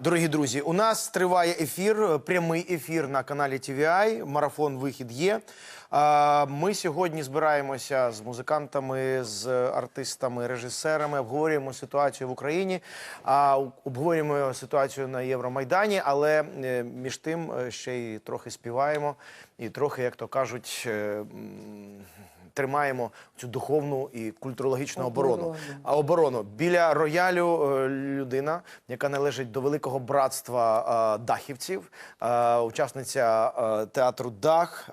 Дорогі друзі, у нас триває ефір, е, прямий ефір на каналі TVI. Марафон Вихід є. Ми сьогодні збираємося з музикантами, з артистами, режисерами, обговорюємо ситуацію в Україні, обговорюємо ситуацію на Євромайдані, але е, між тим е, ще й трохи співаємо і трохи, як то кажуть, тримаємо цю духовну і культурологічну оборону. Оборону. А оборону біля роялю е, людина, яка належить до великого братства е, дахівців, е, учасниця театру Дах,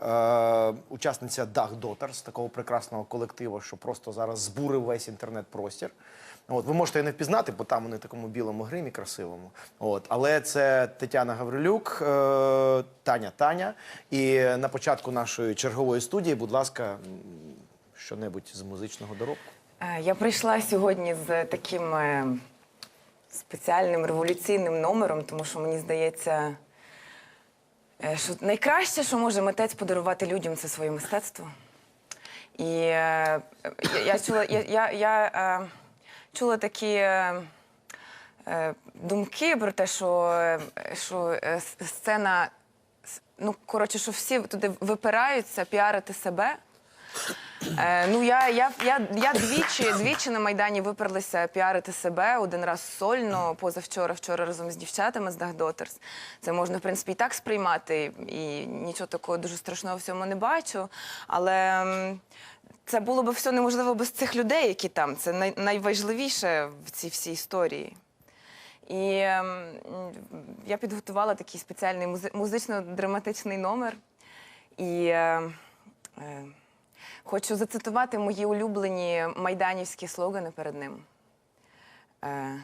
учасниця Дах Дотерс, такого прекрасного колективу, що просто зараз збурив весь інтернет-простір. От ви можете її не впізнати, бо там вони в такому білому гримі красивому. От, але це Тетяна Гаврилюк, е, Таня Таня. І на початку нашої чергової студії, будь ласка, що-небудь з музичного доробку. Е, Я прийшла сьогодні з таким е, спеціальним революційним номером, тому що мені здається, е, що найкраще, що може митець подарувати людям, це своє мистецтво. І я, я чула, я, я, я чула такі. е, е, Думки про те, що, е, що сцена, ну коротше, що всі туди випираються піарити себе. Е, ну я, я, я, я двічі, двічі на Майдані виперлася піарити себе, один раз сольно, позавчора, вчора разом з дівчатами з Дагдотерс. Це можна, в принципі, і так сприймати, і нічого такого дуже страшного в цьому не бачу. Але це було б все неможливо без цих людей, які там. Це най, найважливіше в цій всій історії. І ем, я підготувала такий спеціальний музи- музично-драматичний номер. І е, е, хочу зацитувати мої улюблені майданівські слогани перед ним. Е,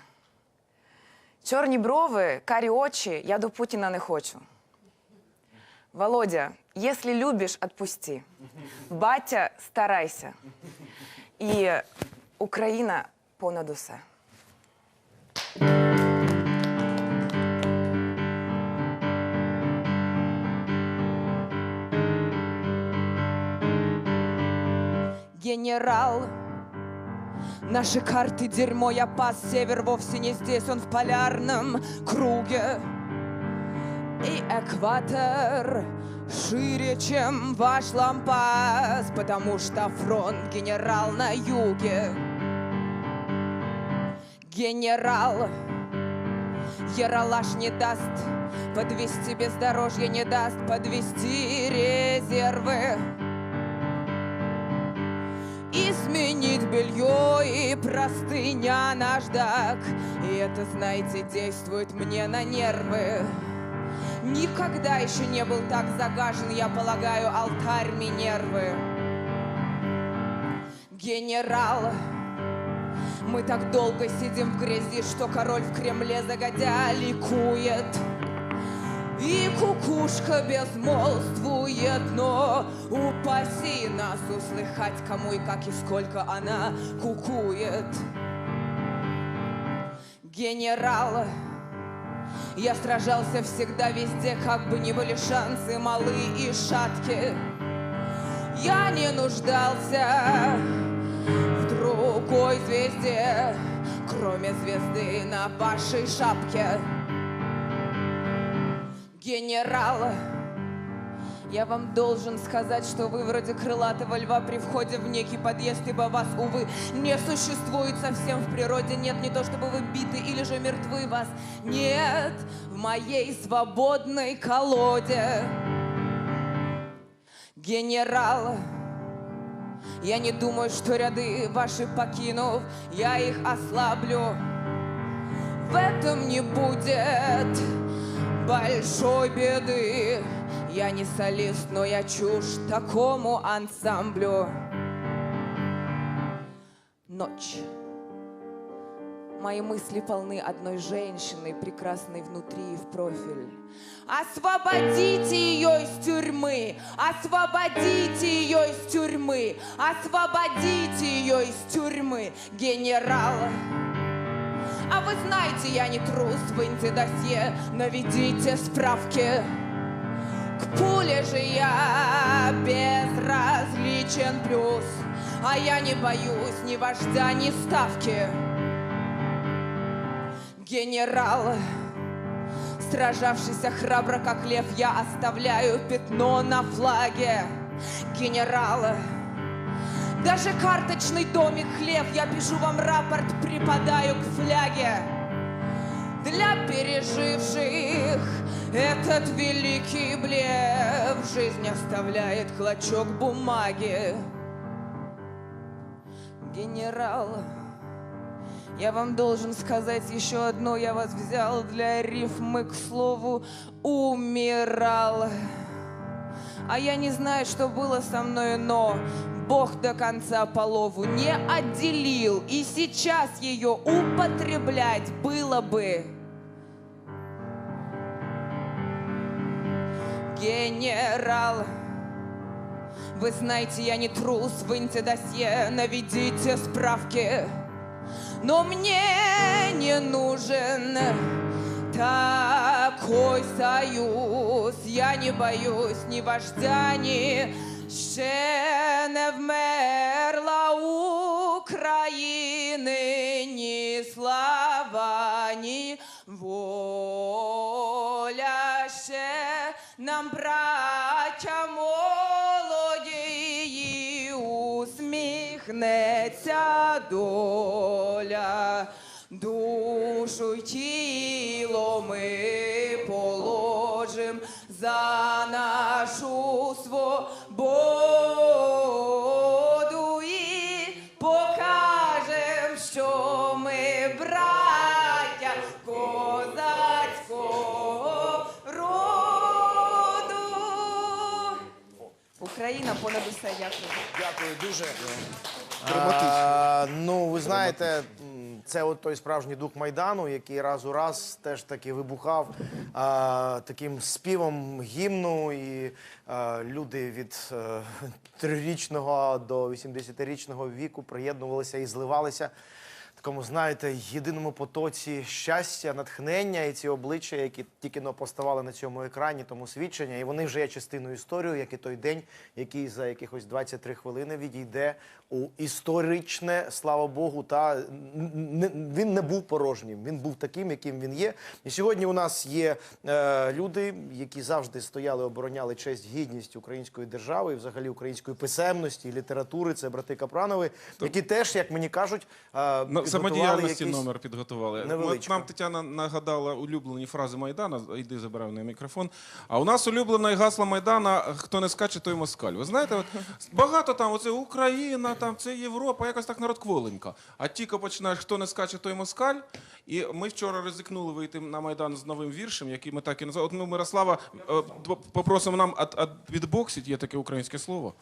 Чорні брови, карі очі, я до Путіна не хочу. Володя, если любишь, отпусти. Батя, старайся. І Україна понад усе. Генерал, наши карты дерьмо, я пас север вовсе не здесь, он в полярном круге. И экватор шире, чем ваш лампас, потому что фронт генерал на юге. Генерал, Яралаш не даст подвести бездорожье, не даст подвести резервы. И сменить белье и простыня наждак И это, знаете, действует мне на нервы Никогда еще не был так загажен, я полагаю, алтарь Минервы Генерал, мы так долго сидим в грязи, что король в Кремле загодя ликует и кукушка безмолвствует, но упаси нас услыхать, кому и как и сколько она кукует. Генерал, я сражался всегда везде, как бы ни были шансы малы и шатки. Я не нуждался в другой звезде, кроме звезды на вашей шапке. Генерал, я вам должен сказать, что вы вроде крылатого льва при входе в некий подъезд, ибо вас, увы, не существует совсем в природе. Нет, не то чтобы вы биты или же мертвы вас. Нет, в моей свободной колоде. Генерал, я не думаю, что ряды ваши покинув, я их ослаблю. В этом не будет большой беды. Я не солист, но я чушь такому ансамблю. Ночь. Мои мысли полны одной женщины, прекрасной внутри и в профиль. Освободите ее из тюрьмы! Освободите ее из тюрьмы! Освободите ее из тюрьмы, генерал! А вы знаете, я не трус, выньте досье, наведите справки. К пуле же я безразличен плюс, а я не боюсь ни вождя, ни ставки. Генерал, Сражавшийся храбро, как лев, я оставляю пятно на флаге генерала. Даже карточный домик хлеб, я пишу вам рапорт, припадаю к фляге. Для переживших этот великий блеф Жизнь оставляет клочок бумаги. Генерал, я вам должен сказать еще одно, я вас взял для рифмы, к слову, умирал. А я не знаю, что было со мной, но Бог до конца полову не отделил, и сейчас ее употреблять было бы. Генерал, вы знаете, я не трус, выньте досье, наведите справки. Но мне не нужен такой союз. Я не боюсь ни вождя, ни ще не вмерла України, ні слава, ні воля ще Нам, молоді, усміхнеться доля, душу й тіло ми положим за нашу свободу Україна понад усе дякую. Дякую дуже. А, ну, ви знаєте, це от той справжній дух Майдану, який раз у раз теж таки вибухав а, таким співом гімну. І а, люди від е, трирічного до 80-річного віку приєднувалися і зливалися. Такому, знаєте, єдиному потоці щастя, натхнення і ці обличчя, які тільки но поставали на цьому екрані, тому свідчення, і вони вже є частиною історії, як і той день, який за якихось 23 хвилини відійде у історичне, слава Богу, та він не був порожнім. Він був таким, яким він є. І сьогодні у нас є е, люди, які завжди стояли, обороняли честь, гідність української держави, і взагалі української писемності, і літератури. Це брати Капранови, які теж, як мені кажуть, е, самодіяльності якийсь- номер підготували. невеличко. Нам Тетяна нагадала улюблені фрази Майдана. Йди забирай на мікрофон. А у нас улюблене гасло Майдана: хто не скаче, той москаль. Ви знаєте, от багато там оце Україна, там це Європа, якось так народ кволенько. А тільки починаєш, хто не скаче, той москаль. І ми вчора ризикнули вийти на Майдан з новим віршем, який ми так і назвали. От ми Мирослава е, попросимо нам відбоксить, є таке українське слово.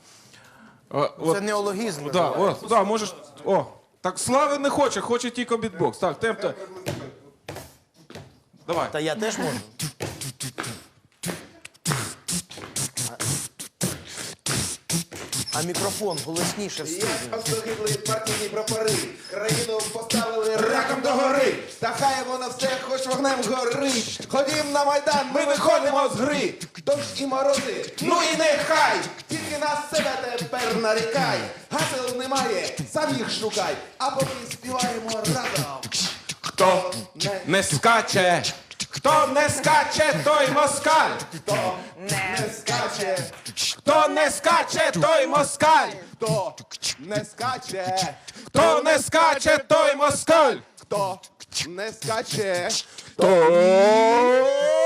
Е, Це неологізм. Да, о, да, можеш. О, так Слави не хоче, хоче тільки бітбокс. Так, темп. Давай. Та я теж можу. А мікрофон голосніше в студії. Як остогидли партійні прапори, країну поставили раком до гори. Та хай воно все хоч вогнем горить. Ходім на майдан, ми виходимо з гри. Дощ і морози, ну і нехай. Тільки на себе тепер нарікай. Гасел немає, сам їх шукай. А поки співаємо разом. Хто не скаче, хто не скаче, той москаль. Хто не скаче, Хто не скаче, той москаль. хто не скаче, Хто не скаче, той москаль. хто не скаче. Той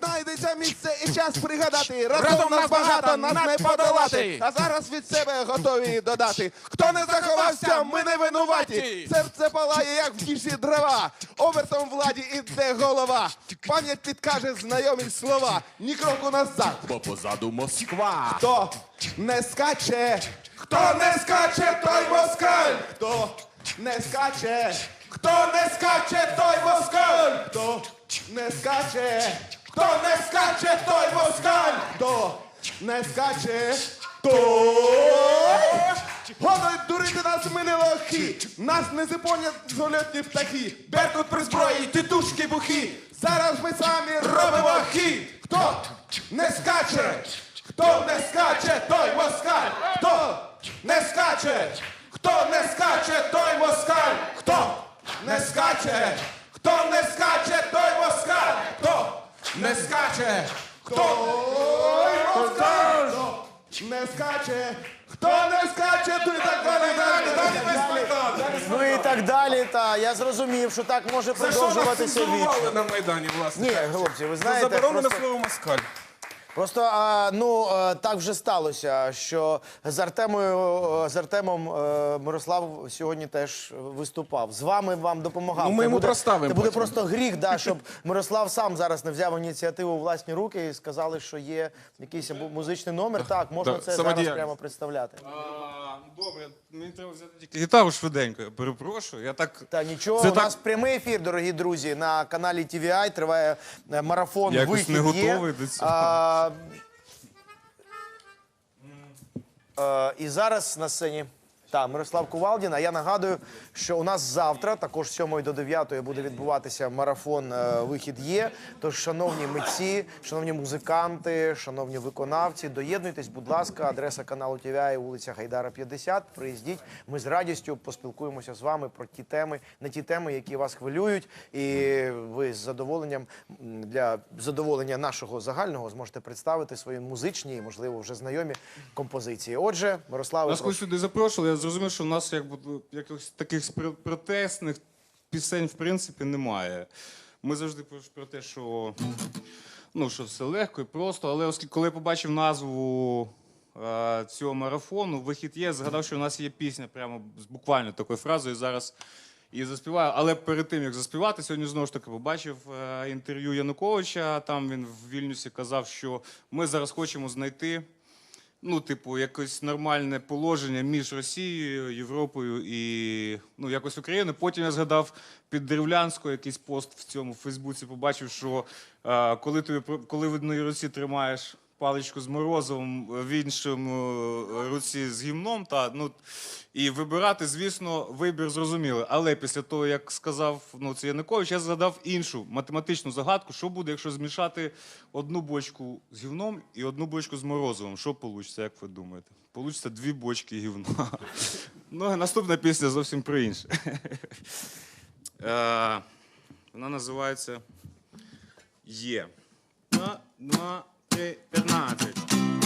Знайдеться місце і час пригадати. Разом, нас багато, нас не подолати. А зараз від себе готові додати. Хто не заховався, ми не винуваті. Серце палає, як в тіші дрова. Обертом владі іде голова. Пам'ять підкаже знайомі слова. Ні кроку назад. Бо позаду Москва. Хто не скаче, Хто не скаче, той москаль. хто не скаче, Хто не скаче, той москаль. хто не скаче, Хто не скаче, той москаль. хто не скаче, то Гонуть дурити нас ми не лохи, нас не зипонять зольотні птахи. Беркут при зброї, тітушки бухі. Зараз ми самі Робимо хід. Хто не скаче, хто не скаче, той москаль. Хто не скаче, хто не скаче, той москаль. Хто не скаче, хто не скаче, той москаль. Хто не скаче. Хто москаль! не скаче, хто не скаче, то і так далі, далі, далі, далі, далі. Ну і так далі. Та я зрозумів, що так може За що нас продовжуватися вічно. цензурували на Майдані, власне? Ні, кажучи? хлопці, ви За знаєте, заборонене просто- слово москаль. Просто ну так вже сталося, що з Артемою з Артемом е, Мирослав сьогодні теж виступав. З вами вам допомагав. Ну, ми Це йому буде, проставимо Це буде потім. просто гріх, да, щоб Мирослав сам зараз не взяв ініціативу у власні руки і сказали, що є якийсь або музичний номер. Так, можна Да, це зараз прямо представляти. А, Добре, мені треба взяти тільки гітару швиденько. Я перепрошую. Я так. Та нічого, Це у так- нас прямий ефір, дорогі друзі, на каналі TVI триває е, марафон. Я якось «Вихід не є». готовий до цього. А, е, і зараз на сцені. Так, Мирослав Кувалдін. А я нагадую, що у нас завтра, також з 7 до 9 буде відбуватися марафон е, Вихід є. Тож, шановні митці, шановні музиканти, шановні виконавці, доєднуйтесь, будь ласка, адреса каналу TVI, вулиця Гайдара 50. Приїздіть. Ми з радістю поспілкуємося з вами про ті теми, не ті теми, які вас хвилюють, і ви з задоволенням для задоволення нашого загального зможете представити свої музичні і, можливо, вже знайомі композиції. Отже, Мирославе, Нас сюди запрошували, зрозумів, що в нас якби якихось таких протестних пісень в принципі немає. Ми завжди про те, що, ну, що все легко і просто, але оскільки коли я побачив назву е, цього марафону, вихід є, згадав, що у нас є пісня прямо з буквально такою фразою. Зараз і заспіваю. Але перед тим як заспівати, сьогодні знову ж таки побачив е, інтерв'ю Януковича. Там він в Вільнюсі казав, що ми зараз хочемо знайти ну, типу, якесь нормальне положення між Росією, Європою і ну, якось Україною. Потім я згадав під Деревлянською якийсь пост в цьому Фейсбуці, побачив, що е, коли тобі коли в одній руці тримаєш паличку з морозом в іншому руці з гімном. Та, ну, І вибирати, звісно, вибір зрозуміли. Але після того, як сказав ну, це Янукович, я згадав іншу математичну загадку, що буде, якщо змішати одну бочку з гівном і одну бочку з морозовим. Що вийде, як ви думаєте? Получиться дві бочки гівна. Ну, наступна пісня зовсім про інше. Е, вона називається Є. 13-15.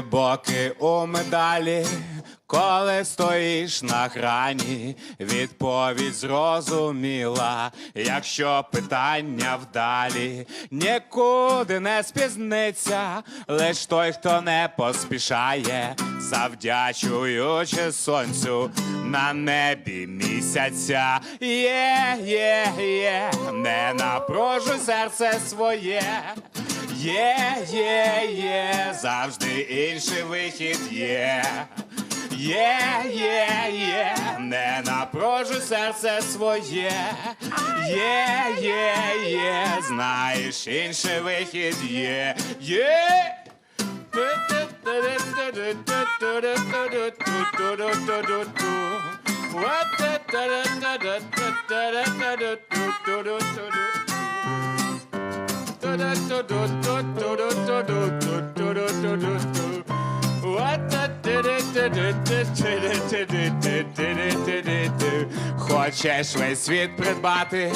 Боки у медалі, коли стоїш на грані, відповідь зрозуміла, якщо питання вдалі, нікуди не спізниться, лиш той, хто не поспішає, завдячуючи сонцю на небі місяця. Є, є, є, не напружуй серце своє. Є, є, є, завжди інший вихід є. Є, є, є, не напружуй серце своє. Є, є, є, знаєш, інший вихід є. Є. What Хочеш весь світ придбати,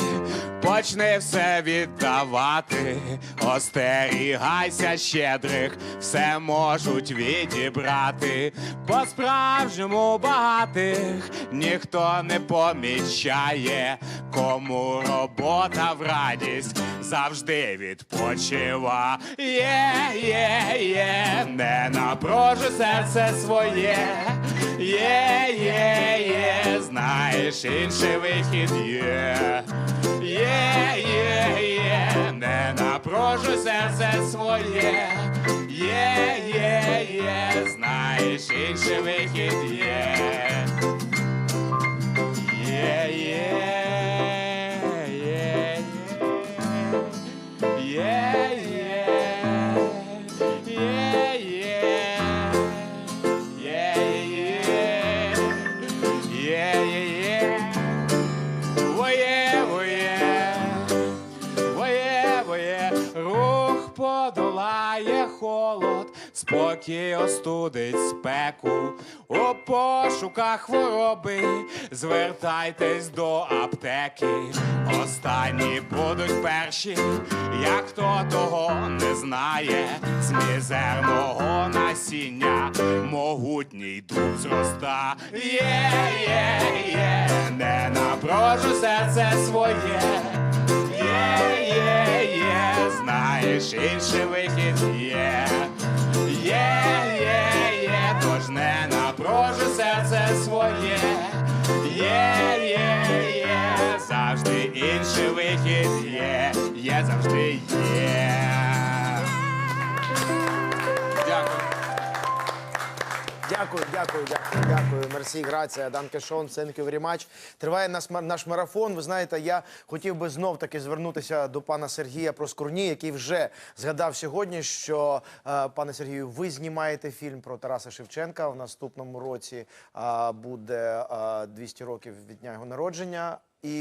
почни все віддавати, остерігайся щедрих, все можуть відібрати. По-справжньому багатих ніхто не помічає, кому робота в радість завжди відпочива. Є, є, є, не напружу серце своє. Є, є, є, знаєш, інший вихід є. Є, є, є, не напружу серце своє. Є, є, є, знаєш, інший вихід є. Є, є, спокій остудить спеку. У пошуках хвороби звертайтесь до аптеки. Останні будуть перші, як хто того не знає. З мізерного насіння могутній дух зроста. Є, є, не напрожу серце своє. Є, є, є, знаєш, інший вихід. Є, завжди. Дякую. Дякую, дякую, дякую. Мерсі, грація, данке шон, thank you. Триває наш, наш марафон. Ви знаєте, я хотів би знов таки звернутися до пана Сергія Проскурні, який вже згадав сьогодні, що е, пане Сергію, ви знімаєте фільм про Тараса Шевченка. В наступному році е, буде е, 200 років від дня його народження. І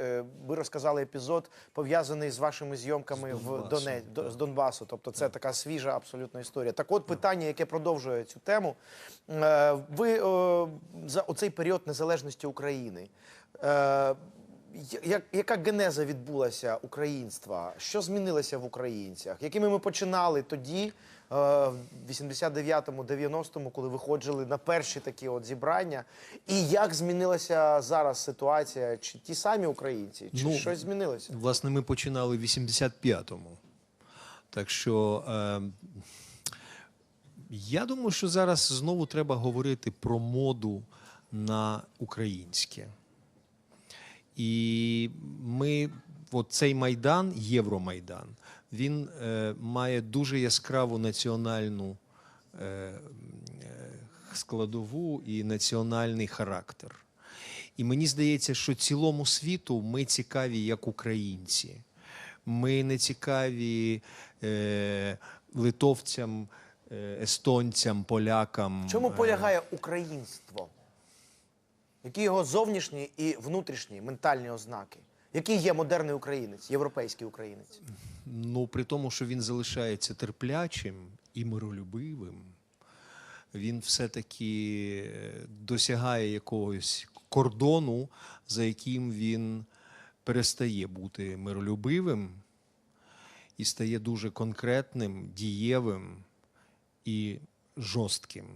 е, ви розказали епізод пов'язаний з вашими зйомками в Доне... До- з Донбасу. Тобто це така свіжа абсолютно історія. Так от питання, яке продовжує цю тему. Е, Ви е, за оцей період незалежності України. е, я- яка генеза відбулася українства? Що змінилося в українцях? Якими ми починали тоді, в 89-му, 90-му, коли виходили на перші такі от зібрання? І як змінилася зараз ситуація? Чи ті самі українці, чи Ну, щось змінилося? Власне, ми починали в 85-му. Так що е, я думаю, що зараз знову треба говорити про моду на українське. І ми, от цей майдан, Євромайдан, він е, має дуже яскраву національну е, е, складову і національний характер. І мені здається, що цілому світу ми цікаві як українці. Ми не цікаві е, литовцям, естонцям, полякам. В чому полягає українство? Які його зовнішні і внутрішні ментальні ознаки? Який є модерний українець, європейський українець? Ну, при тому, що він залишається терплячим і миролюбивим, він все-таки е, досягає якогось кордону, за яким він перестає бути миролюбивим і стає дуже конкретним, дієвим і жорстким.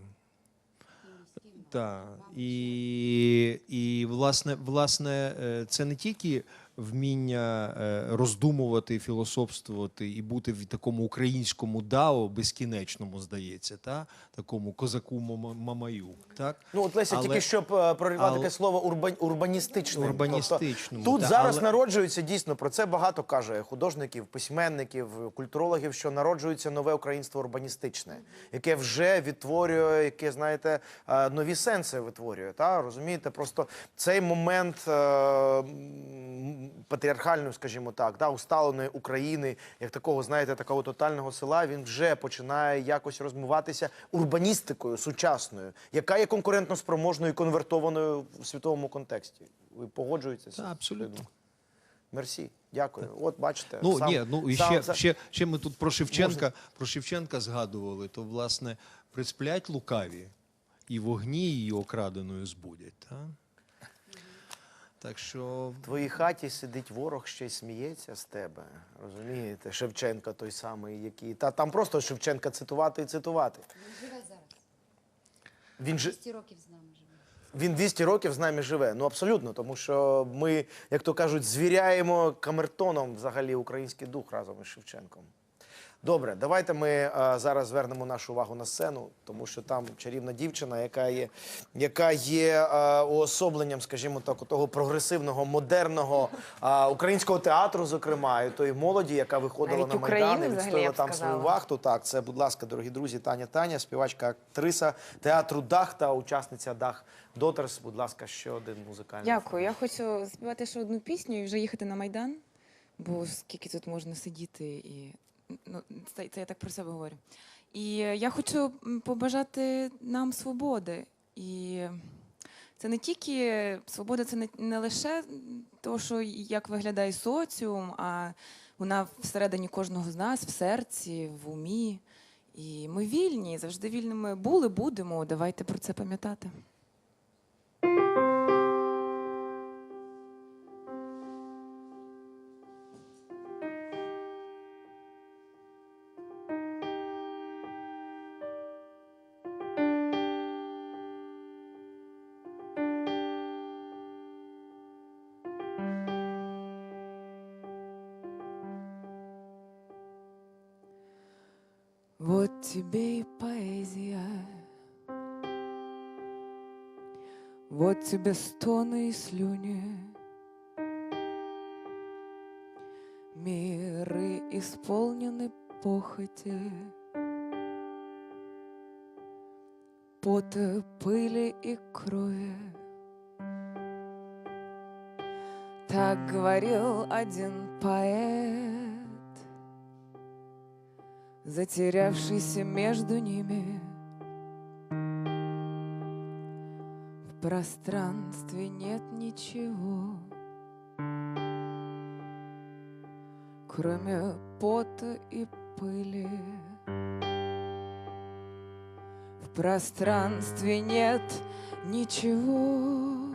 Так. І, і власне, власне, е, це не тільки вміння е, роздумувати, філософствувати і бути в такому українському дао безкінечному, здається, та? такому козаку Мама- Мамаю. Так? Ну, от Леся, Але- тільки щоб е, проривати таке слово урбан, урбаністичним. Урбаністичному, Тобто, тут та, зараз але- народжується дійсно про це багато каже художників, письменників, культурологів, що народжується нове українство урбаністичне, яке вже відтворює, яке, знаєте, е, нові сенси витворює. Та? Розумієте, просто цей момент патріархальної, скажімо так, да, усталеної України, як такого, знаєте, такого тотального села, він вже починає якось розмиватися урбаністикою сучасною, яка є конкурентно спроможною і конвертованою в світовому контексті. Ви погоджуєтеся? Абсолютно. Мерсі, дякую. От бачите, Ну сам- ні, ну і сам- ще, сам- ще, ще ми тут про Шевченка, про Шевченка згадували, то власне присплять лукаві, і вогні її окраденою збудять. Та? Так що В твоїй хаті сидить ворог, ще й сміється з тебе. Розумієте? Шевченка той самий, який. Та там просто Шевченка цитувати і цитувати. Він живе зараз. Він же 200 років з нами живе. він 200 років з нами живе. Ну абсолютно, тому що ми, як то кажуть, звіряємо камертоном взагалі український дух разом із Шевченком. Добре, давайте ми е, зараз звернемо нашу увагу на сцену, тому що там чарівна дівчина, яка є, яка є е, уособленням, скажімо так, того прогресивного, модерного е, українського театру, зокрема, і тої молоді, яка виходила Навіть на майдан і відстояла там сказала. свою вахту. Так, це, будь ласка, дорогі друзі, Таня Таня, співачка, актриса театру Дах та учасниця Дах Дотерс. Будь ласка, ще один музикальний. Дякую. Я хочу співати ще одну пісню і вже їхати на Майдан, бо скільки тут можна сидіти і ну, це, це я так про себе говорю. І е, я хочу побажати нам свободи. І це не тільки свобода, це не, не лише то, що як виглядає соціум, а вона всередині кожного з нас, в серці, в умі. І ми вільні, завжди вільними були, будемо. Давайте про це пам'ятати. Тебе и поэзия, вот тебе стоны и слюни, миры исполнены похоти, пота, пыли и крови. Так говорил один поэт затерявшийся между ними. В пространстве нет ничего, кроме пота и пыли. В пространстве нет ничего,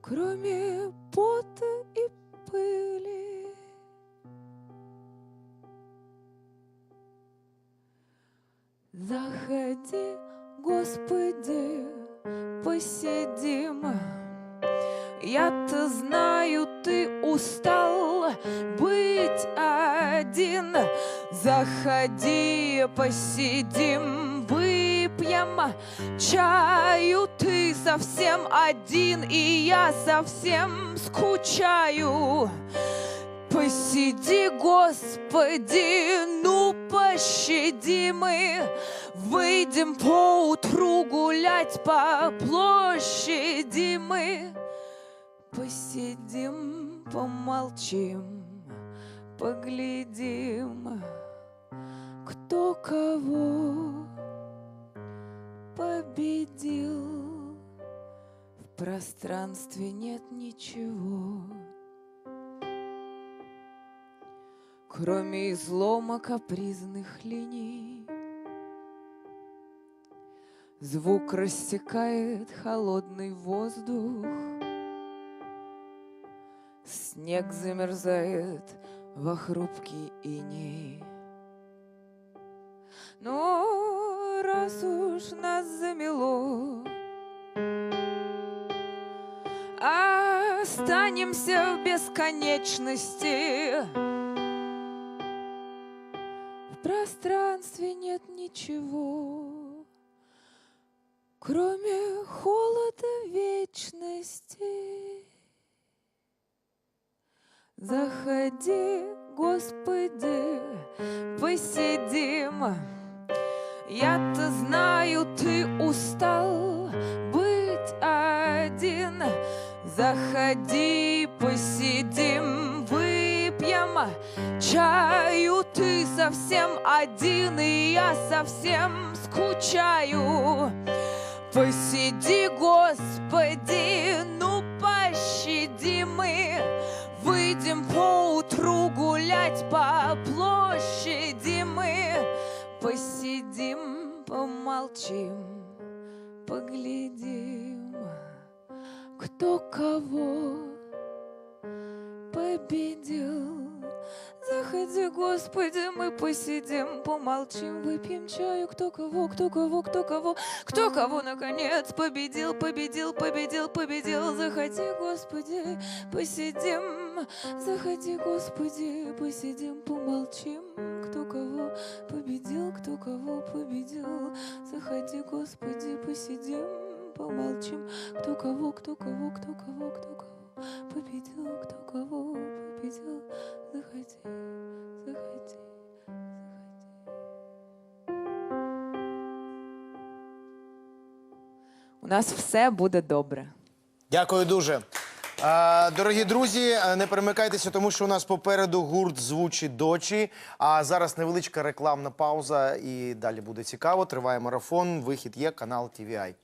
кроме пота и пыли. Заходи, Господи, посидим. Я-то знаю, ты устал быть один. Заходи, посидим, выпьем чаю. Ты совсем один, и я совсем скучаю. Посиди, Господи, ну пощади мы, Выйдем поутру гулять по площади мы. Посидим, помолчим, поглядим, кто кого победил. В пространстве нет ничего. Кроме излома капризных линий. Звук рассекает холодный воздух, Снег замерзает во хрупкий иней. Но раз уж нас замело, Останемся в бесконечности. Пространстве нет ничего, кроме холода вечности. Заходи, Господи, посидим. Я-то знаю, ты устал быть один. Заходи, посидим, выпьем чаю. Ты совсем один, и я совсем скучаю. Посиди, Господи, ну пощади мы. Выйдем поутру гулять по площади мы. Посидим, помолчим, поглядим, кто кого победил. Заходи, Господи, мы посидим, помолчим, выпьем чаю, кто кого, кто кого, кто кого, кто кого, наконец, победил, победил, победил, победил. Заходи, Господи, посидим, заходи, Господи, посидим, помолчим, кто кого победил, кто кого победил. Заходи, Господи, посидим, помолчим, кто кого, кто кого, кто кого, кто кого победил, кто кого победил. Заходи, заходи. У нас все буде добре. Дякую дуже. Дорогі друзі, е, не перемикайтеся, тому що у нас попереду гурт звучі дочі. А зараз невеличка рекламна пауза, і далі буде цікаво. Триває марафон. Вихід є канал TVI.